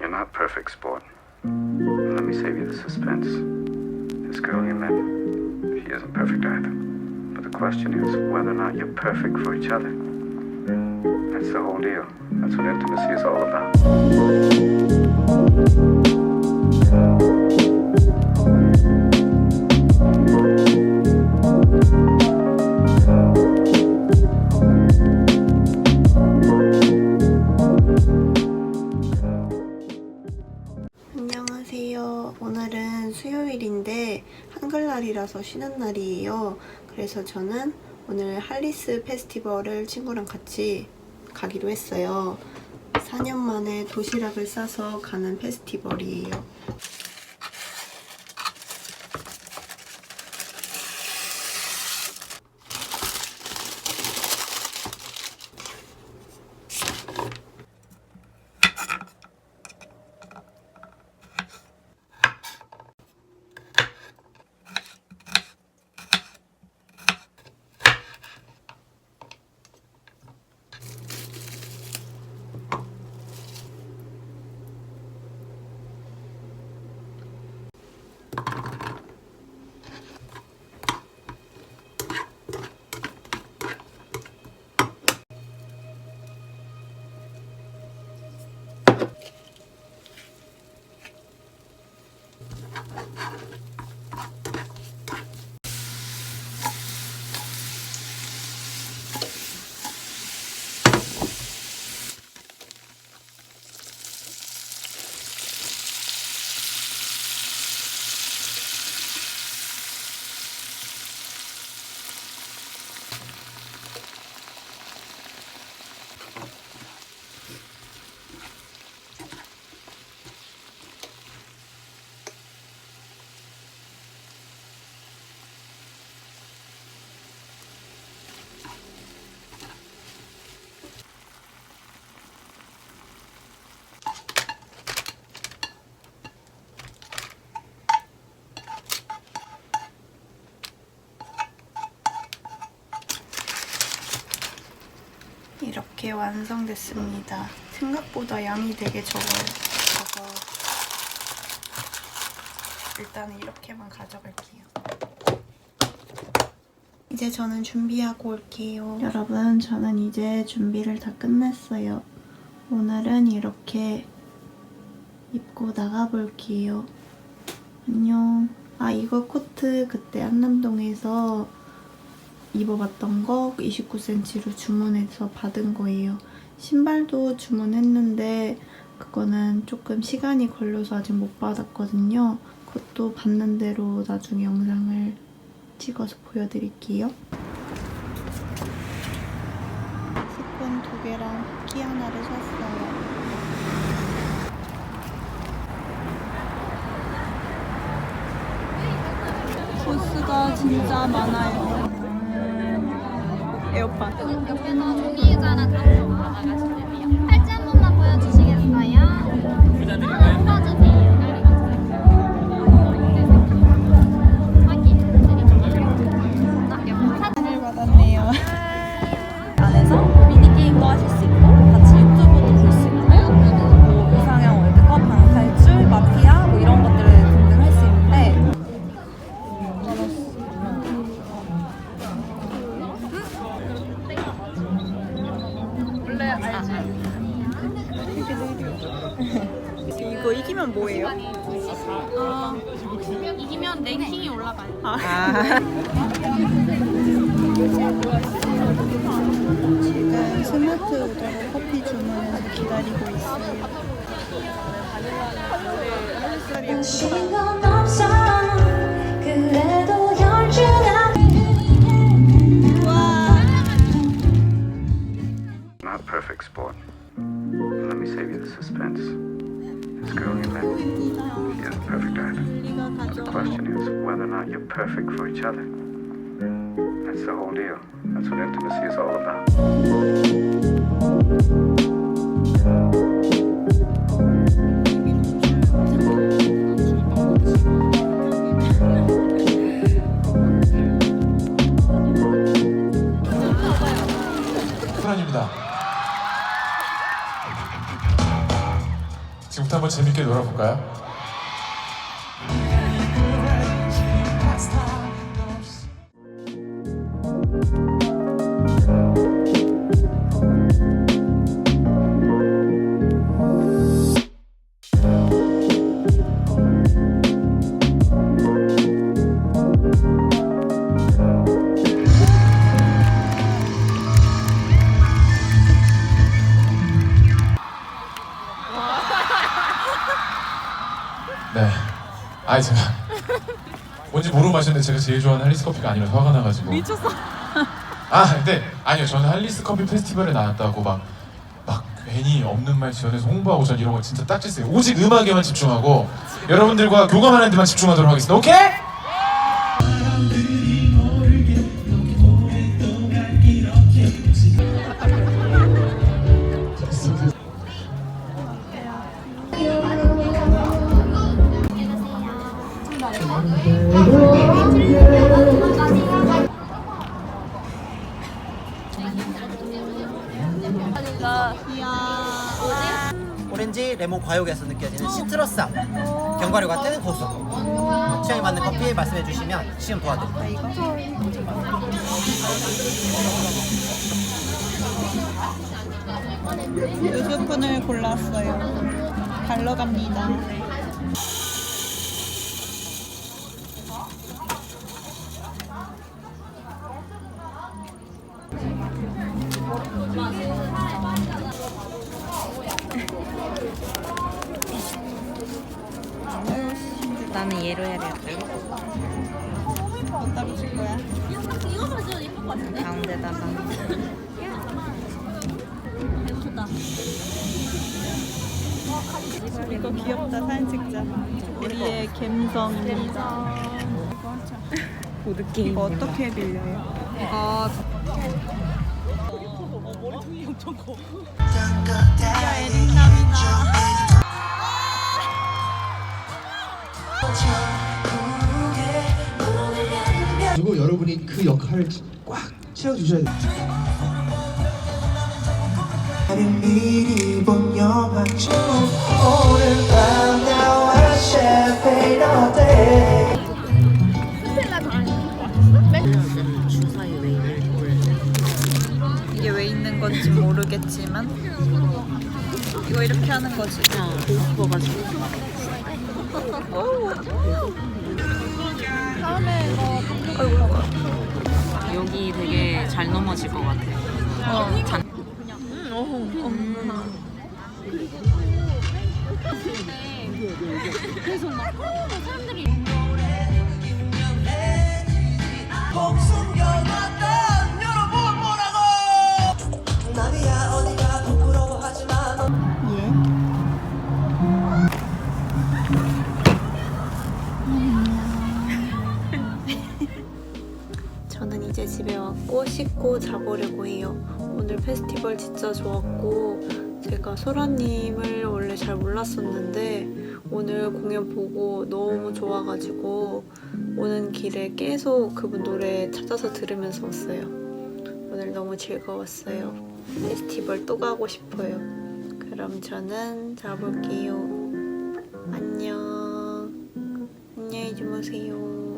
You're not perfect, sport. Let me save you the suspense. This girl you met, she isn't perfect either. But the question is whether or not you're perfect for each other. That's the whole deal. That's what intimacy is all about. 안녕하세요. 오늘은 수요일인데 한글날이라서 쉬는 날이에요. 그래서 저는 오늘 할리스 페스티벌을 친구랑 같이 가기로 했어요. 4년 만에 도시락을 싸서 가는 페스티벌이에요. 이렇게 완성됐습니다. 생각보다 양이 되게 적어요. 적어. 일단은 이렇게만 가져갈게요. 이제 저는 준비하고 올게요. 여러분, 저는 이제 준비를 다 끝냈어요. 오늘은 이렇게 입고 나가볼게요. 안녕. 아, 이거 코트 그때 한남동에서 입어봤던 거 29cm로 주문해서 받은 거예요. 신발도 주문했는데 그거는 조금 시간이 걸려서 아직 못 받았거든요. 그것도 받는 대로 나중에 영상을 찍어서 보여드릴게요. 스푼 두 개랑 쿠키 하나를 샀어요. 보스가 진짜 많아요. 에어팟. 옆에서 종이 의자나 다른 거 받아가시면 돼요. 팔찌 한 번만 보여주시겠어요? 뽑아주세요. 이거 이기면 뭐예요? 어, 이기면 랭킹이 올라가요. 지금 스마트 오더로 커피 주문해서 기다리고 있어요. Not perfect, sport. Let me save you the suspense. This girl you met, she isn't perfect either. But the question is whether or not you're perfect for each other. That's the whole deal. That's what intimacy is all about. 재밌게 놀아볼까요? 아니 제가 뭔지 모르고 마셨는데 제가 제일 좋아하는 할리스 커피가 아니라서 화가 나가지고 미쳤어. 아 근데 아니요 저는 할리스 커피 페스티벌에 나왔다고 막 막 괜히 없는 말 지어내서 홍보하고 전 이런 거 진짜 딱지세요. 오직 음악에만 집중하고 여러분들과 교감하는 데만 집중하도록 하겠습니다. 오케이? 오렌지 레몬 과육에서 느껴지는 시트러스함. 견과류 같은 고소 취향에 맞는 커피 말씀해 주시면 시음 도와드립니다 두 스푼을 골랐어요. 갈러 갑니다. 나는 얘로 해야 돼. 어디다 붙일 거야? 이거 사진 예쁠 것 같은데? 가운데다가. 이거 귀엽다. 사진 찍자. 우리의 갬성입니다. 보드 게임. 이거 어떻게 빌려요? 아, 그리고 여러분이 그 역할을 꽉 채워주셔야 돼요. 미리 본 영화처럼 오늘 밤 나와 샴페인 어때 이게 왜 있는 건지 모르겠지만 이거 이렇게 하는 거지. 여기 되게 잘 넘어질 것 같아. 어. 잔- 왔고 씻고 자보려고 해요. 오늘 페스티벌 진짜 좋았고 제가 소라님을 원래 잘 몰랐었는데 오늘 공연 보고 너무 좋아가지고 오는 길에 계속 그분 노래 찾아서 들으면서 왔어요. 오늘 너무 즐거웠어요. 페스티벌 또 가고 싶어요. 그럼 저는 자볼게요. 안녕. 안녕히 주무세요.